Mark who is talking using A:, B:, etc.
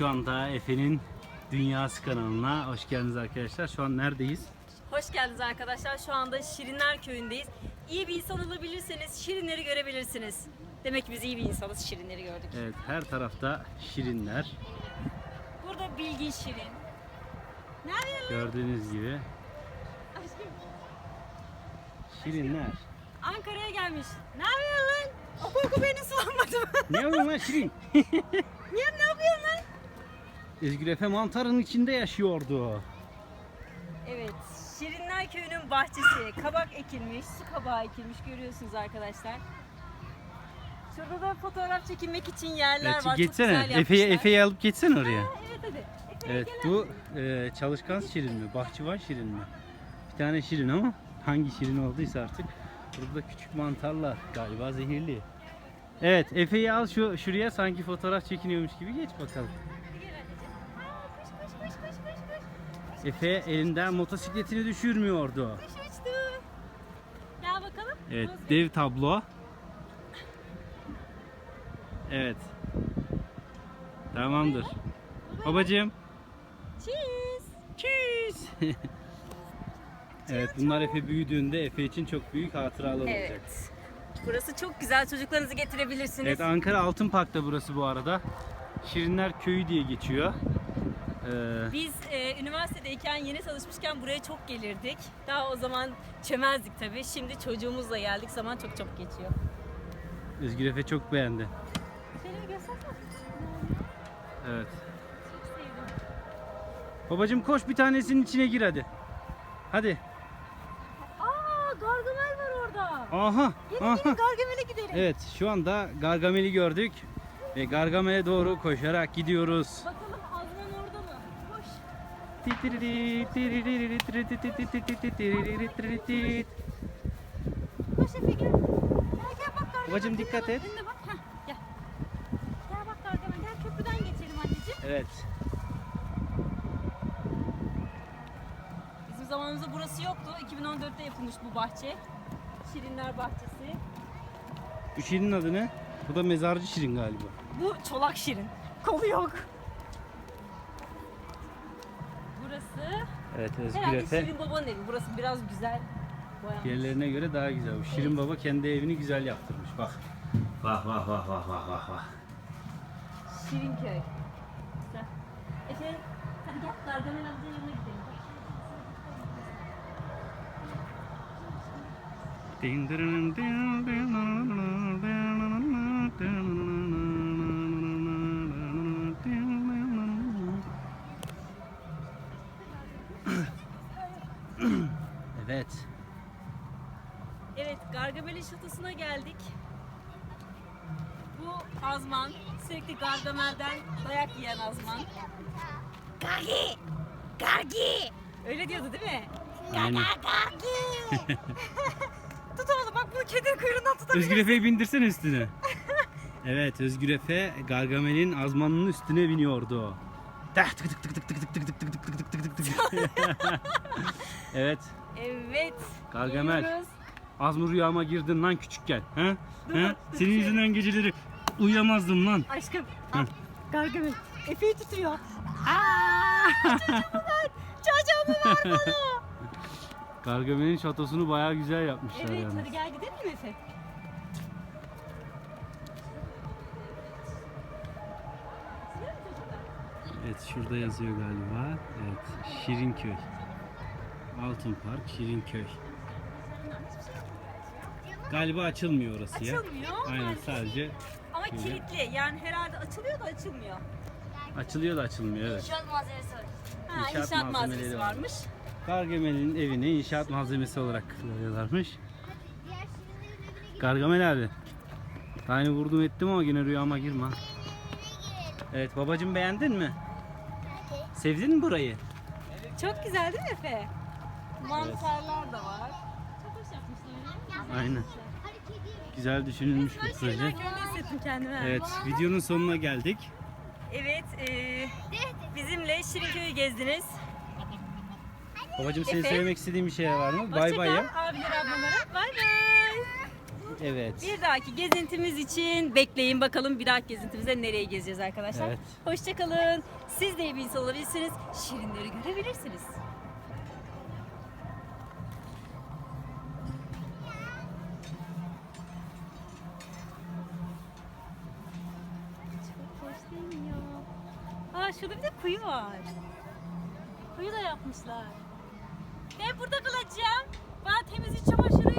A: şu anda Efe'nin Dünyası kanalına hoş geldiniz arkadaşlar. Şu an neredeyiz?
B: Hoş geldiniz arkadaşlar. Şu anda Şirinler Köyü'ndeyiz. İyi bir insan olabilirseniz şirinleri görebilirsiniz. Demek ki biz iyi bir insanız, şirinleri gördük.
A: Evet her tarafta şirinler.
B: Burada bilgin şirin. Nerede?
A: Gördüğünüz gibi
B: Aşkım,
A: şirinler.
B: Ankara'ya gelmiş. Ne yapıyorsun? Oku oku beni sulanmadı mı?
A: Ne yapıyorsun lan şirin?
B: Niye ne?
A: Özgür Efe mantarın içinde yaşıyordu.
B: Evet, Şirinler Köyü'nün bahçesi. Kabak ekilmiş, su kabağı ekilmiş görüyorsunuz arkadaşlar. Şurada da fotoğraf çekinmek için yerler
A: Evet,
B: var.
A: geçsene.
B: Çok güzel
A: Efe'yi
B: yapmışlar.
A: Efe'yi alıp geçsene oraya.
B: Ha, Evet hadi. Efe'ye
A: Evet
B: gel
A: bu e, çalışkan şirin mi? Bahçıvan şirin mi? Bir tane şirin ama hangi şirin olduysa artık. Burada küçük mantarlar galiba zehirli. Evet Efe'yi al şu şuraya sanki fotoğraf çekiniyormuş gibi geç bakalım. Efe elinden motosikletini düşürmüyordu.
B: Uçtu. Gel bakalım.
A: Evet dev tablo. Evet. Tamamdır. Babacığım.
B: Cheese.
A: Cheese. evet bunlar Efe büyüdüğünde Efe için çok büyük hatıralar olacak.
B: Evet. Burası çok güzel. Çocuklarınızı getirebilirsiniz.
A: Evet Ankara Altın Park'ta burası bu arada. Şirinler Köyü diye geçiyor. Ee,
B: Biz e, üniversitedeyken yeni tanışmışken buraya çok gelirdik. Daha o zaman çömezdik tabii. Şimdi çocuğumuzla geldik. Zaman çok çabuk geçiyor.
A: Özgür Efe çok beğendi.
B: Şöyle göstersene.
A: Evet.
B: Çok sevdim.
A: Babacım koş bir tanesinin içine gir hadi. Hadi.
B: Aa, Gargamel var orada.
A: Aha.
B: Gelin
A: aha.
B: gelin Gargamel'e gidelim.
A: Evet şu anda Gargamel'i gördük. Ve Gargamel'e doğru koşarak gidiyoruz.
B: Bakalım Koş Efe gel. Gel gel bak Gargamel.
A: Babacım, dikkat et.
B: önüne bak. Heh, gel. Gel bak Gargamel. Gel köprüden geçelim anneciğim.
A: Evet.
B: Bizim zamanımızda burası yoktu. 2014'te yapılmış bu bahçe. Şirinler Bahçesi.
A: Bu şirinin adı ne? Bu da mezarcı şirin galiba.
B: Bu çolak şirin. Kolu yok.
A: Evet Özgür
B: herhalde
A: Efe.
B: Şirin Baba'nın evi. Burası biraz güzel boyanmış.
A: Diğerlerine göre daha güzel. Bu Şirin Baba kendi evini güzel yaptırmış. Bak. Vah vah vah vah vah vah vah.
B: Şirin köy. Güzel. Efe hadi gel Gargamel amcanın yanına gidelim.
A: Din dırın din din Evet.
B: Evet Gargamel'in şatosuna geldik. Bu Azman. Sürekli Gargamel'den dayak yiyen Azman. Gargi! Gargi! Öyle diyordu değil mi?
A: Aynen.
B: Gargi! Tut oğlum bak bunu kedinin kuyruğundan tutabilir.
A: Özgür Efe'yi bindirsene üstüne. Evet Özgür Efe Gargamel'in azmanının üstüne biniyordu. Tak tık tık tık tık tık tık tık tık tık tık tık tık tık tık. Evet.
B: Evet.
A: Gargamel.
B: geliyoruz.
A: Az mı rüyama girdin lan küçükken? He? He? Senin
B: dur.
A: yüzünden geceleri uyuyamazdım lan.
B: Aşkım.
A: Hı.
B: Gargamel. Efe'yi tutuyor. Aa! Çocuğumu ver. Çocuğumu ver bana.
A: Gargamel'in şatosunu bayağı güzel yapmışlar
B: Evet
A: yalnız.
B: hadi gel gidelim mi Efe?
A: Evet şurada yazıyor galiba. Evet Şirinköy. Altın Park Şirinköy. Galiba açılmıyor orası ya.
B: Açılmıyor.
A: Aynen sadece
B: Ama
A: Şöyle.
B: kilitli. Yani herhalde açılıyor da açılmıyor.
A: açılıyor da açılmıyor evet.
C: İnşaat malzemesi var.
B: Ha,
A: İnşaat
B: inşaat,
A: malzemeleri
B: malzemesi
A: var.
B: varmış.
A: Gargamel'in evini inşaat malzemesi olarak kullanıyorlarmış. Gargamel abi. Yeni vurdum ettim ama yine rüyama girme. ha. Evet babacım beğendin mi? Sevdin mi burayı?
B: Çok güzel değil mi Efe? Mantarlar da var. Çok hoş yapmışlar.
A: Aynen. Güzel düşünülmüş bir proje.
B: Hissettim.
A: Evet videonun sonuna geldik.
B: Evet, e, bizimle Şirinköy'ü gezdiniz.
A: Babacım senin
B: Efe?
A: söylemek istediğin bir şey var mı? Bay bay ya.
B: kal abiler ablalara. Bay bay.
A: Evet.
B: Bir dahaki gezintimiz için bekleyin bakalım bir dahaki gezintimizde nereye gezeceğiz arkadaşlar.
A: Evet.
B: Hoşçakalın. Siz de iyi bir insan olabilirsiniz. Şirinleri görebilirsiniz. Şurada bir de kuyu var. Kuyu da yapmışlar. Ben burada kalacağım. Bana temizlik çamaşırı